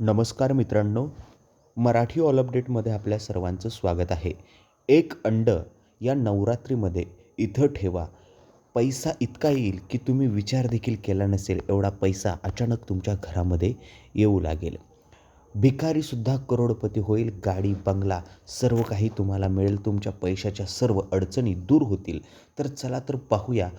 नमस्कार मित्रांनो मराठी ऑल अपडेटमध्ये आपल्या सर्वांचं स्वागत आहे. एक अंड या नवरात्रीमध्ये इथं ठेवा. पैसा इतका येईल की तुम्ही विचार देखील केला नसेल एवढा पैसा अचानक तुमच्या घरामध्ये येऊ लागेल. भिकारीसुद्धा करोडपती होईल गाडी बंगला सर्व काही तुम्हाला मिळेल तुमच्या पैशाच्या सर्व अडचणी दूर होतील. तर चला तर पाहूया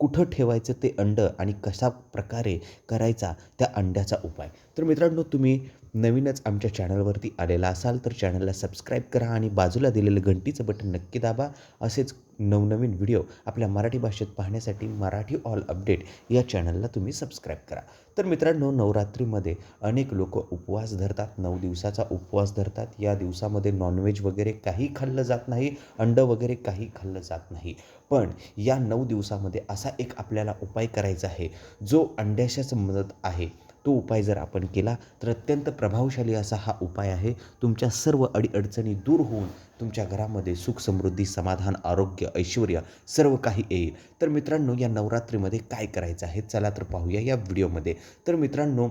कुठं ठेवायचं ते अंड आणि कशा प्रकारे करायचा त्या अंड्याचा उपाय. तर मित्रांनो तुम्ही नवीनच आमच्या चॅनलवरती आलेला असाल तर चॅनलला सबस्क्राईब करा आणि बाजूला दिलेलं घंटीचं बटन नक्की दाबा. असेच नवनवीन व्हिडिओ आपल्या मराठी भाषेत पाहण्यासाठी मराठी ऑल अपडेट या चॅनलला तुम्ही सबस्क्राईब करा. तर मित्रांनो नवरात्रीमध्ये अनेक लोक उपवास धरतात नऊ दिवसाचा उपवास धरतात. या दिवसामध्ये नॉनव्हेज वगैरे काही खाल्लं जात नाही अंडं वगैरे काही खाल्लं जात नाही. पण या नऊ दिवसामध्ये असा एक आपल्याला उपाय करायचा आहे. जो अंड्याशाच मदत आहे. तो उपाय जर आपण केला तर अत्यंत प्रभावशाली असा हा उपाय आहे. तुमच्या सर्व अडीअडचणी दूर होऊन तुमच्या घरामध्ये सुख समृद्धी समाधान आरोग्य ऐश्वर सर्व काही येईल. तर मित्रांनो या नवरात्रीमध्ये काय करायचं आहे? चला तर पाहूया या व्हिडिओमध्ये. तर मित्रांनो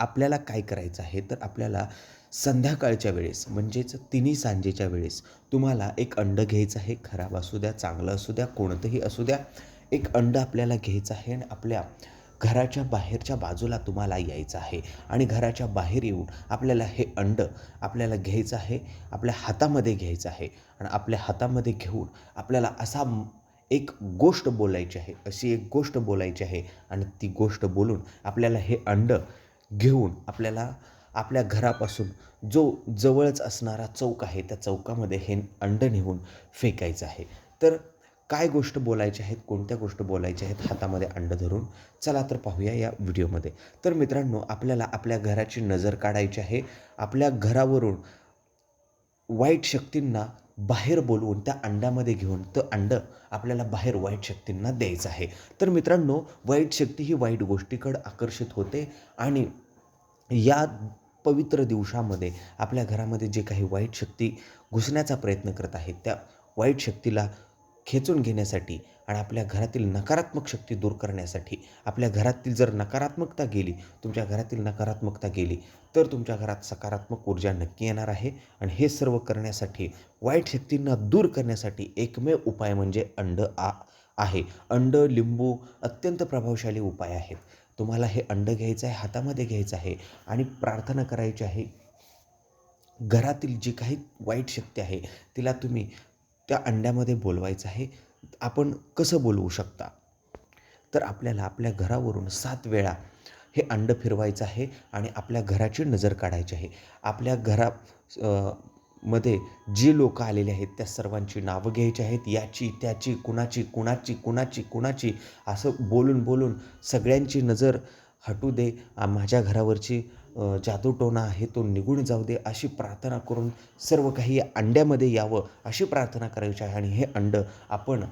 आपल्याला काय करायचं आहे? तर आपल्याला संध्याकाळच्या वेळेस म्हणजेच तिन्ही सांजेच्या वेळेस तुम्हाला एक अंड घ्यायचं आहे. खराब असू द्या चांगलं असू द्या कोणतंही असू द्या एक अंड आपल्याला घ्यायचं आहे. आणि आपल्या घराच्या बाहेरच्या बाजूला तुम्हाला यायचं आहे. आणि घराच्या बाहेर येऊन आपल्याला हे अंड आपल्याला घ्यायचं आहे आपल्या हातामध्ये घ्यायचं आहे. आणि आपल्या हातामध्ये घेऊन आपल्याला असा एक गोष्ट बोलायची आहे अशी एक गोष्ट बोलायची आहे. आणि ती गोष्ट बोलून आपल्याला हे अंड घेऊन आपल्याला आपल्या घरापासून जो जवळच असणारा चौक आहे त्या चौकामध्ये हे अंड नेऊन फेकायचं आहे. तर काय गोष्ट बोलायच्या आहेत कोणत्या गोष्ट बोलायच्या आहेत हातामध्ये अंड धरून? चला तर पाहूया या व्हिडिओमध्ये. तर मित्रांनो आपल्याला आपल्या घराची नजर काढायची आहे. आपल्या घरावरून वाईट शक्तींना बाहेर बोलवून त्या अंड्यामध्ये घेऊन तर अंड आपल्याला बाहेर वाईट शक्तींना द्यायचं आहे. तर मित्रांनो वाईट शक्ती ही वाईट गोष्टीकडं आकर्षित होते आणि या पवित्र दिवसामध्ये आपल्या घरामध्ये जे काही वाईट शक्ती घुसण्याचा प्रयत्न करत आहेत त्या वाईट शक्तीला खेचून घेण्यासाठी आणि आपल्या घरातील नकारात्मक शक्ती दूर करण्यासाठी आपल्या घरातील जर नकारात्मकता गेली तुमच्या घरातील नकारात्मकता गेली तर तुमच्या घरात सकारात्मक ऊर्जा नक्की येणार आहे. आणि हे सर्व करण्यासाठी वाईट शक्तींना दूर करण्यासाठी एकमेव उपाय म्हणजे अंड आ आहे. अंड लिंबू अत्यंत प्रभावशाली उपाय आहेत. तुम्हाला हे अंड घ्यायचं आहे हातामध्ये घ्यायचं आहे आणि प्रार्थना करायची आहे. घरातील जी काही वाईट शक्ती आहे तिला तुम्ही त्या अंड्यामध्ये बोलवायचं आहे आपण कसं बोलवू शकता? तर आपल्याला आपल्या घरावरून सात वेळा हे अंडं फिरवायचं आहे आणि आपल्या घराची नजर काढायची आहे. आपल्या घरा मध्ये जे लोक आलेले आहेत त्या सर्वांची नावं घ्यायची आहेत. याची त्याची कुणाची कुणाची कुणाची कुणाची? असं बोलून बोलून सगळ्यांची नजर हटू दे. माझ्या घरावरची जादूटोणा आहे तो निघून जाऊ दे अशी प्रार्थना करून सर्व काही अंड्यामध्ये यावं अशी प्रार्थना करायची आहे. आणि हे अंड आपण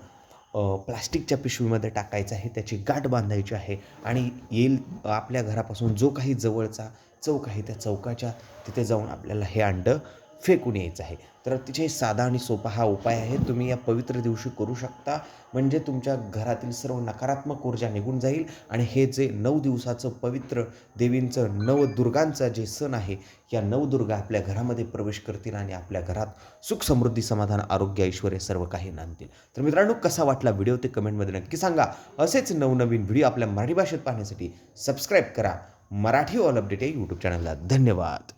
प्लास्टिकच्या पिशवीमध्ये टाकायचं आहे त्याची गाठ बांधायची आहे. आणि येईल आपल्या घरापासून जो काही जवळचा चौक आहे त्या चौकाच्या तिथे जाऊन आपल्याला हे अंडं फेकून यायचं आहे. तर अतिशय साधा आणि सोपा हा उपाय आहे. तुम्ही या पवित्र दिवशी करू शकता. म्हणजे तुमच्या घरातील सर्व नकारात्मक ऊर्जा निघून जाईल. आणि हे जे नऊ दिवसाचं पवित्र देवींचं नवदुर्गांचा जे सण आहे या नवदुर्गा आपल्या घरामध्ये प्रवेश करतील आणि आपल्या घरात सुख समृद्धी समाधान आरोग्य ऐश्वर सर्व काही नांदतील. तर मित्रांनो कसा वाटला व्हिडिओ ते कमेंटमध्ये नक्की सांगा. असेच नवनवीन व्हिडिओ आपल्या मराठी भाषेत पाहण्यासाठी सबस्क्राईब करा. मराठी ऑल अपडेट या यूट्यूब चॅनलला धन्यवाद.